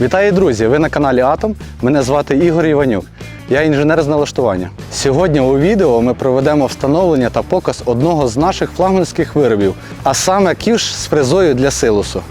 Вітаю, друзі! Ви на каналі Атом. Мене звати Ігор Іванюк. Я інженер з налаштування. Сьогодні у відео ми проведемо встановлення та показ одного з наших флагманських виробів, а саме ківш з фрезою для силосу.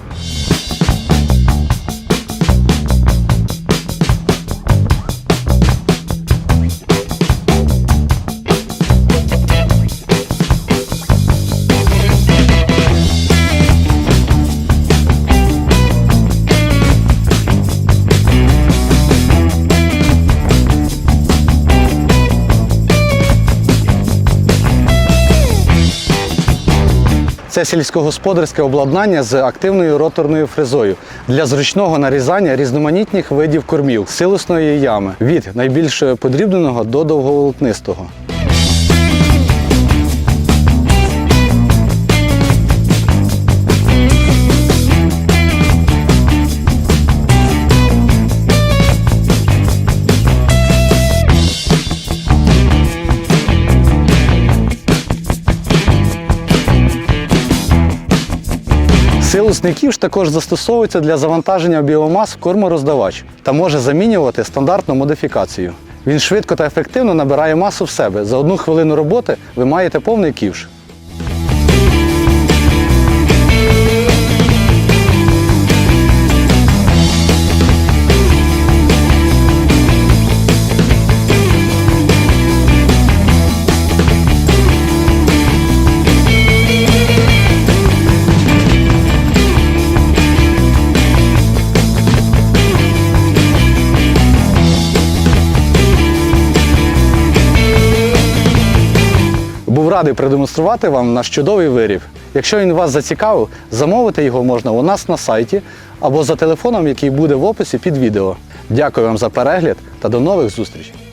Це сільськогосподарське обладнання з активною роторною фрезою для зручного нарізання різноманітних видів кормів силосної ями від найбільш подрібненого до довговолотнистого. Силосний ж також застосовується для завантаження біомас в кормороздавач та може замінювати стандартну модифікацію. Він швидко та ефективно набирає масу в себе. За одну хвилину роботи ви маєте повний ківш. Був радий продемонструвати вам наш чудовий виріб. Якщо він вас зацікавив, замовити його можна у нас на сайті або за телефоном, який буде в описі під відео. Дякую вам за перегляд та до нових зустрічей!